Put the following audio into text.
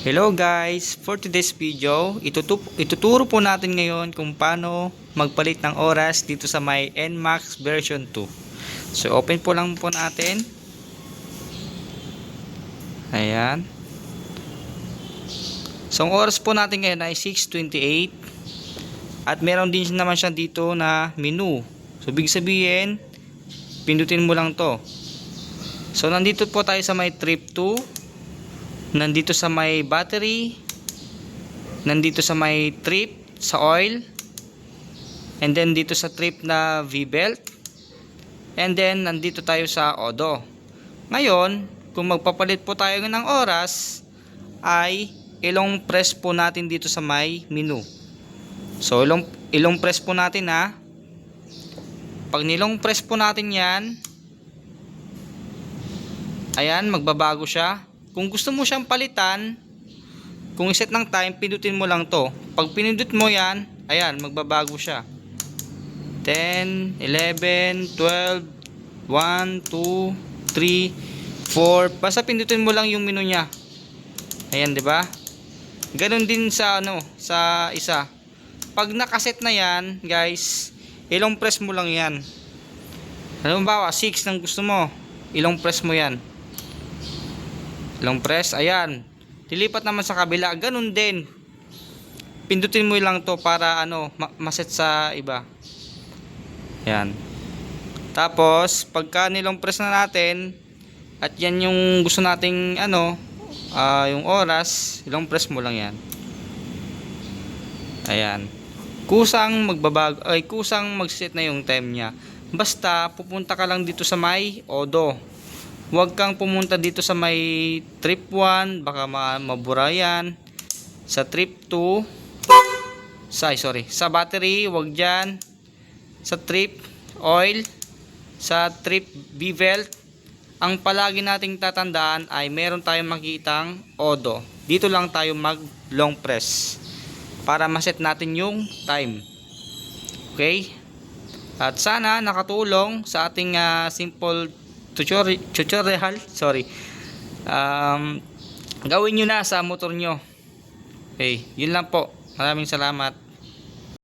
Hello guys! For today's video, itutu- ituturo po natin ngayon kung paano magpalit ng oras dito sa may NMAX version 2. So open po lang po natin. Ayan. So ang oras po natin ngayon ay 6.28 at meron din naman siya dito na menu. So big sabihin, pindutin mo lang to. So nandito po tayo sa may trip 2 nandito sa may battery. Nandito sa may trip sa oil. And then dito sa trip na V-belt. And then nandito tayo sa odo. Ngayon kung magpapalit po tayo ng oras ay ilong press po natin dito sa may menu. So ilong, ilong press po natin ha? Pag nilong press po natin yan ayan magbabago siya kung gusto mo siyang palitan, kung iset ng time, pindutin mo lang to. Pag pinindot mo yan, ayan, magbabago siya. 10, 11, 12, 1, 2, 3, 4. Basta pindutin mo lang yung menu niya. Ayan, di ba? Ganon din sa ano, sa isa. Pag nakaset na yan, guys, ilong press mo lang yan. Halimbawa, 6 nang gusto mo, ilong press mo yan long press ayan. Dilipat naman sa kabila ganun din. Pindutin mo lang to para ano ma- maset sa iba. Yan tapos pagka nilong press na natin at yan yung gusto nating ano ah, yung oras ilong press mo lang yan. Ayan. Kusang magbabag ay kusang magset na yung time niya. Basta pupunta ka lang dito sa may odo Huwag kang pumunta dito sa may trip 1, baka ma mabura yan. Sa trip 2, sa, sorry, sa battery, huwag dyan. Sa trip oil, sa trip B-belt, ang palagi nating tatandaan ay meron tayong makitang odo. Dito lang tayo mag long press para maset natin yung time. Okay? At sana nakatulong sa ating ah, simple tutorial sorry. Um, gawin nyo na sa motor nyo. Okay yun lang po. Maraming salamat